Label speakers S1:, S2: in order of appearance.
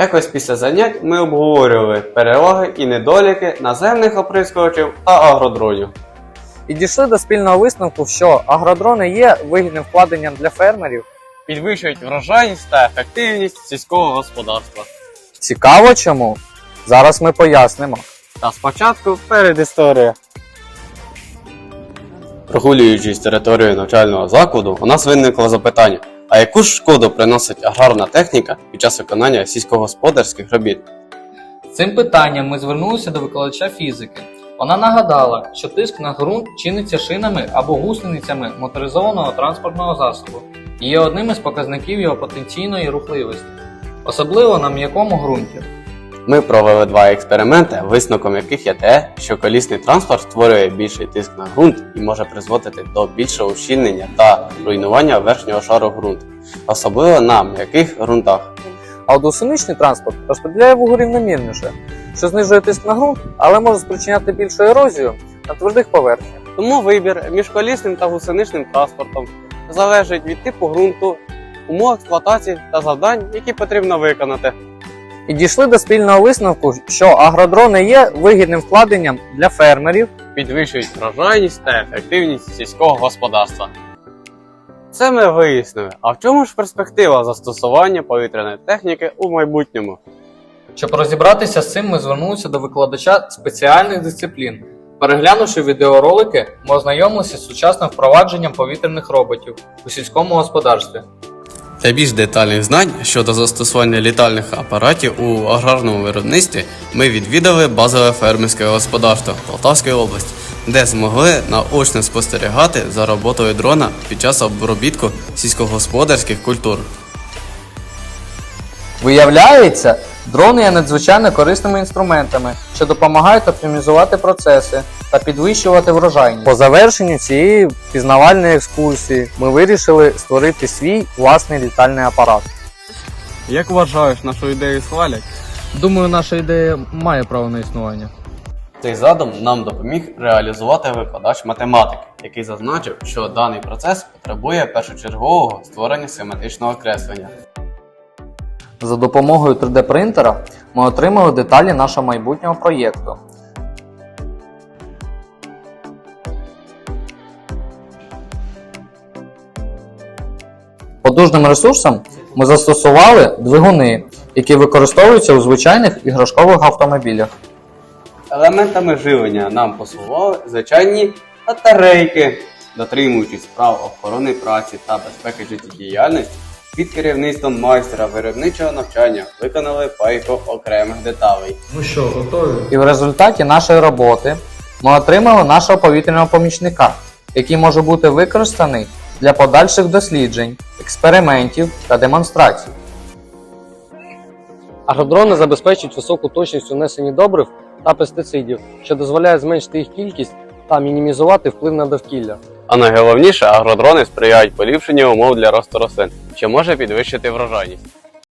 S1: Якось після занять ми обговорювали переваги і недоліки наземних оприскувачів та агродронів.
S2: І дійшли до спільного висновку, що агродрони є вигідним вкладенням для фермерів.
S1: Підвищують врожайність та ефективність сільського господарства.
S2: Цікаво чому? Зараз ми пояснимо.
S1: Та спочатку перед історією. Прогулюючись територією навчального закладу, у нас виникло запитання: а яку ж шкоду приносить аграрна техніка під час виконання сільськогосподарських робіт?
S3: Цим питанням ми звернулися до викладача фізики. Вона нагадала, що тиск на ґрунт чиниться шинами або гусеницями моторизованого транспортного засобу і є одним із показників його потенційної рухливості, особливо на м'якому ґрунті.
S1: Ми провели два експерименти, висновком яких є те, що колісний транспорт створює більший тиск на ґрунт і може призводити до більшого ущільнення та руйнування верхнього шару ґрунту, особливо на м'яких ґрунтах.
S2: А от гусеничний транспорт розподіляє вугу рівномірніше, що знижує тиск на ґрунт, але може спричиняти більшу ерозію на твердих поверхнях.
S1: Тому вибір між колісним та гусеничним транспортом залежить від типу ґрунту, умов експлуатації та завдань, які потрібно виконати.
S2: І дійшли до спільного висновку, що агродрони є вигідним вкладенням для фермерів.
S1: Підвищують врожайність та ефективність сільського господарства. Це ми вияснили. А в чому ж перспектива застосування повітряної техніки у майбутньому?
S3: Щоб розібратися з цим, ми звернулися до викладача спеціальних дисциплін. Переглянувши відеоролики, ми ознайомилися з сучасним впровадженням повітряних роботів у сільському господарстві.
S1: Для більш детальних знань щодо застосування літальних апаратів у аграрному виробництві ми відвідали базове фермерське господарство Полтавської області, де змогли наочно спостерігати за роботою дрона під час обробітку сільськогосподарських культур.
S2: Виявляється, дрони є надзвичайно корисними інструментами, що допомагають оптимізувати процеси та підвищувати врожайність. По завершенню цієї пізнавальної екскурсії ми вирішили створити свій власний літальний апарат.
S1: Як вважаєш, нашу ідею схвалять?
S3: Думаю, наша ідея має право на існування.
S1: Цей задум нам допоміг реалізувати викладач математики, який зазначив, що даний процес потребує першочергового створення схематичного креслення.
S2: За допомогою 3D принтера ми отримали деталі нашого майбутнього проєкту. Потужним ресурсом ми застосували двигуни, які використовуються у звичайних іграшкових автомобілях.
S1: Елементами живлення нам послугували звичайні батарейки, дотримуючись прав охорони праці та безпеки життєдіяльності, під керівництвом майстра виробничого навчання виконали пайку окремих деталей.
S3: Ну що, готові?
S2: І в результаті нашої роботи ми отримали нашого повітряного помічника, який може бути використаний для подальших досліджень, експериментів та демонстрацій.
S4: Агродрони забезпечують високу точність у несенні добрив та пестицидів, що дозволяє зменшити їх кількість та мінімізувати вплив на довкілля.
S1: А найголовніше, агродрони сприяють поліпшенню умов для росту рослин, що може підвищити врожайність.